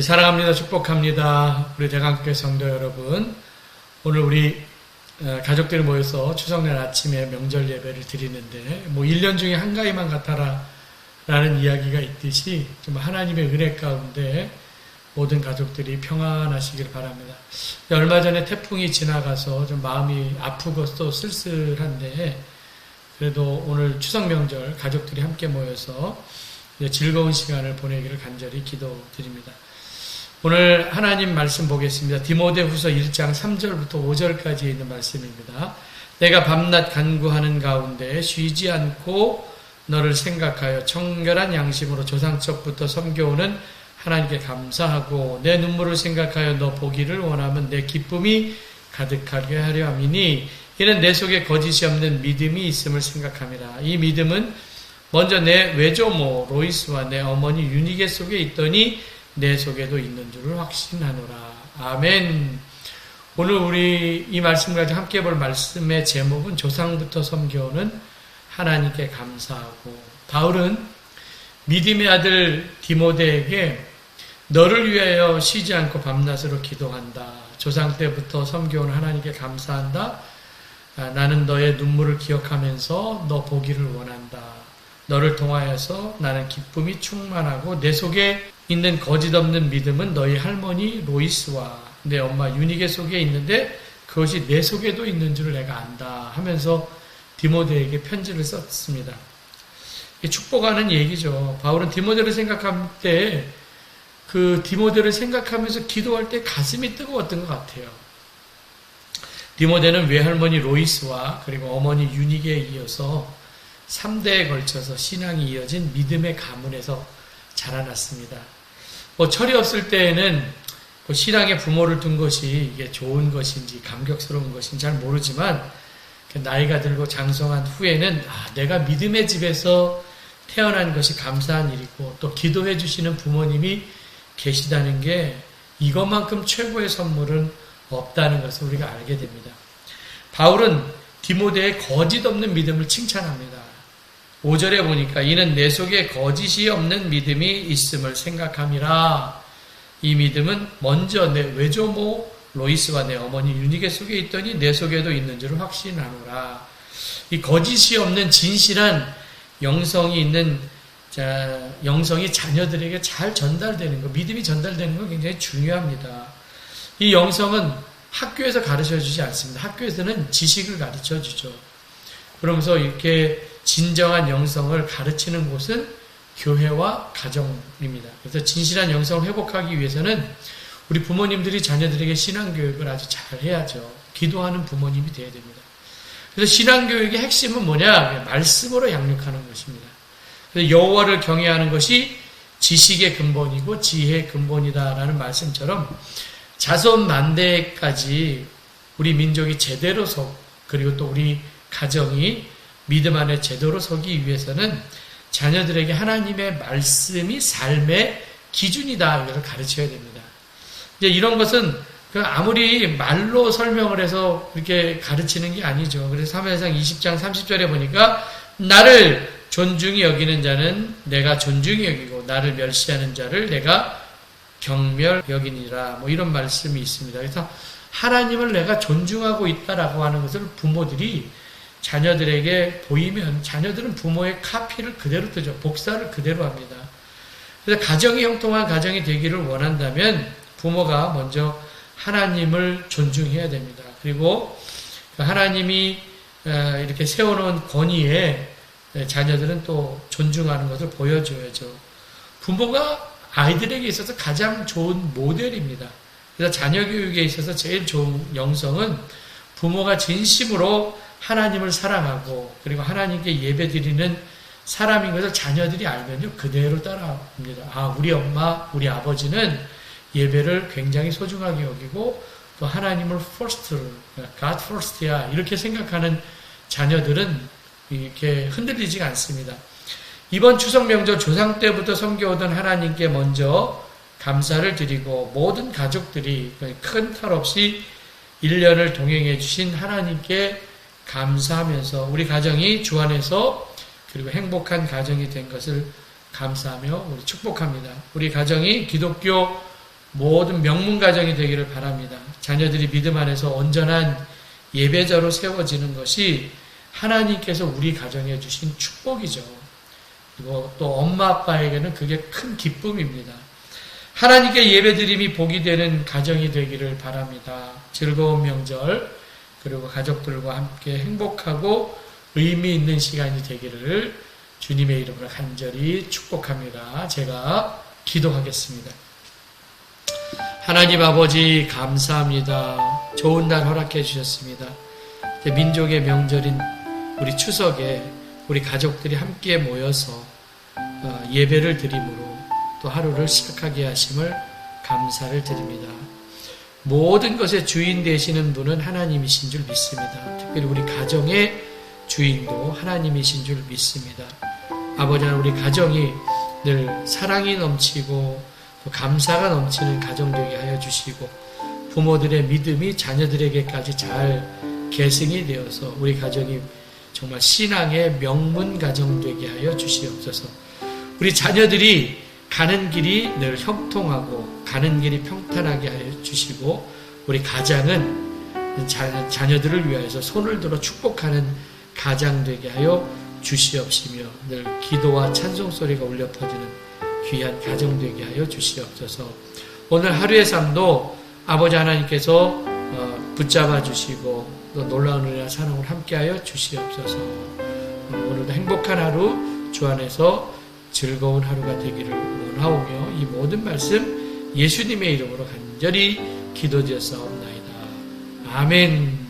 우리 사랑합니다. 축복합니다. 우리 대강교회 성도 여러분. 오늘 우리 어, 가족들이 모여서 추석날 아침에 명절 예배를 드리는데, 뭐, 1년 중에 한가위만 같아라. 라는 이야기가 있듯이, 좀 하나님의 은혜 가운데 모든 가족들이 평안하시길 바랍니다. 얼마 전에 태풍이 지나가서 좀 마음이 아프고 또 쓸쓸한데, 그래도 오늘 추석 명절 가족들이 함께 모여서 즐거운 시간을 보내기를 간절히 기도드립니다. 오늘 하나님 말씀 보겠습니다. 디모데 후서 1장 3절부터 5절까지 있는 말씀입니다. 내가 밤낮 간구하는 가운데 쉬지 않고 너를 생각하여 청결한 양심으로 조상적부터 섬겨오는 하나님께 감사하고 내 눈물을 생각하여 너 보기를 원하면 내 기쁨이 가득하게 하려 함이니 이는 내 속에 거짓이 없는 믿음이 있음을 생각합니다. 이 믿음은 먼저 내 외조모 로이스와 내 어머니 유니게 속에 있더니 내 속에도 있는 줄을 확신하노라. 아멘. 오늘 우리 이 말씀 가지고 함께 볼 말씀의 제목은 조상부터 섬겨오는 하나님께 감사하고 바울은 믿음의 아들 디모데에게 너를 위하여 쉬지 않고 밤낮으로 기도한다. 조상 때부터 섬겨온 하나님께 감사한다. 아, 나는 너의 눈물을 기억하면서 너 보기를 원한다. 너를 통하여서 나는 기쁨이 충만하고 내 속에 있는 거짓 없는 믿음은 너희 할머니 로이스와 내 엄마 유니게 속에 있는데 그것이 내 속에도 있는 줄을 내가 안다 하면서 디모데에게 편지를 썼습니다. 축복하는 얘기죠. 바울은 디모데를 생각할 때 그 디모데를 생각하면서 기도할 때 가슴이 뜨거웠던 것 같아요. 디모데는 외할머니 로이스와 그리고 어머니 유니게에 이어서 3대에 걸쳐서 신앙이 이어진 믿음의 가문에서 자라났습니다. 뭐 철이 없을 때에는 그 신앙의 부모를 둔 것이 이게 좋은 것인지 감격스러운 것인지 잘 모르지만 그 나이가 들고 장성한 후에는 아, 내가 믿음의 집에서 태어난 것이 감사한 일이고 또 기도해 주시는 부모님이 계시다는 게 이것만큼 최고의 선물은 없다는 것을 우리가 알게 됩니다. 바울은 디모데의 거짓 없는 믿음을 칭찬합니다. 5절에 보니까 이는 내 속에 거짓이 없는 믿음이 있음을 생각함이라. 이 믿음은 먼저 내 외조모 로이스와 내 어머니 유니게 속에 있더니 내 속에도 있는 줄을 확신하노라. 이 거짓이 없는 진실한 영성이 있는 자, 영성이 자녀들에게 잘 전달되는 거, 믿음이 전달되는 거 굉장히 중요합니다. 이 영성은 학교에서 가르쳐 주지 않습니다. 학교에서는 지식을 가르쳐 주죠. 그러면서 이렇게 진정한 영성을 가르치는 곳은 교회와 가정입니다. 그래서 진실한 영성을 회복하기 위해서는 우리 부모님들이 자녀들에게 신앙교육을 아주 잘 해야죠. 기도하는 부모님이 되어야 됩니다. 그래서 신앙교육의 핵심은 뭐냐? 말씀으로 양육하는 것입니다. 그래서 여호와를 경외하는 것이 지식의 근본이고 지혜의 근본이다라는 말씀처럼 자손 만대까지 우리 민족이 제대로 서 그리고 또 우리 가정이 믿음 안에 제대로 서기 위해서는 자녀들에게 하나님의 말씀이 삶의 기준이다 이걸 가르쳐야 됩니다. 이제 이런 것은 그 아무리 말로 설명을 해서 그렇게 가르치는 게 아니죠. 그래서 사무엘상 20장 30절에 보니까 나를 존중히 여기는 자는 내가 존중히 여기고 나를 멸시하는 자를 내가 경멸 여기니라 뭐 이런 말씀이 있습니다. 그래서 하나님을 내가 존중하고 있다라고 하는 것을 부모들이 자녀들에게 보이면 자녀들은 부모의 카피를 그대로 뜨죠. 복사를 그대로 합니다. 그래서 가정이 형통한 가정이 되기를 원한다면 부모가 먼저 하나님을 존중해야 됩니다. 그리고 그 하나님이 어, 이렇게 세워놓은 권위에 자녀들은 또 존중하는 것을 보여줘야죠. 부모가 아이들에게 있어서 가장 좋은 모델입니다. 그래서 자녀 교육에 있어서 제일 좋은 영성은 부모가 진심으로 하나님을 사랑하고 그리고 하나님께 예배드리는 사람인 것을 자녀들이 알면요 그대로 따라합니다. 아 우리 엄마 우리 아버지는 예배를 굉장히 소중하게 여기고 또 하나님을 first를 God first야 이렇게 생각하는 자녀들은 이렇게 흔들리지가 않습니다. 이번 추석 명절 조상 때부터 섬겨오던 하나님께 먼저 감사를 드리고 모든 가족들이 큰 탈 없이 1년을 동행해 주신 하나님께 감사하면서 우리 가정이 주 안에서 그리고 행복한 가정이 된 것을 감사하며 우리 축복합니다. 우리 가정이 기독교 모든 명문 가정이 되기를 바랍니다. 자녀들이 믿음 안에서 온전한 예배자로 세워지는 것이 하나님께서 우리 가정에 주신 축복이죠. 그리고 또 엄마 아빠에게는 그게 큰 기쁨입니다. 하나님께 예배드림이 복이 되는 가정이 되기를 바랍니다. 즐거운 명절 그리고 가족들과 함께 행복하고 의미 있는 시간이 되기를 주님의 이름으로 간절히 축복합니다. 제가 기도하겠습니다. 하나님 아버지 감사합니다. 좋은 날 허락해 주셨습니다. 민족의 명절인 우리 추석에 우리 가족들이 함께 모여서 어, 예배를 드림으로 또 하루를 시작하게 하심을 감사를 드립니다. 모든 것의 주인 되시는 분은 하나님이신 줄 믿습니다. 특별히 우리 가정의 주인도 하나님이신 줄 믿습니다. 아버지 하나님 우리 가정이 늘 사랑이 넘치고 또 감사가 넘치는 가정 되게 하여 주시고 부모들의 믿음이 자녀들에게까지 잘 계승이 되어서 우리 가정이 정말 신앙의 명문 가정 되게 하여 주시옵소서. 우리 자녀들이 가는 길이 늘 형통하고 가는 길이 평탄하게 하여 주시고 우리 가장은 자, 자녀들을 위하여서 손을 들어 축복하는 가장 되게 하여 주시옵시며 늘 기도와 찬송 소리가 울려 퍼지는 귀한 가정 되게 하여 주시옵소서. 오늘 하루의 삶도 아버지 하나님께서 어, 붙잡아 주시고 또 놀라운 은혜와 사랑을 함께하여 주시옵소서. 어, 오늘도 행복한 하루 주 안에서 즐거운 하루가 되기를 원하오며 이 모든 말씀 예수님의 이름으로 간절히 기도드렸사옵나이다. 아멘.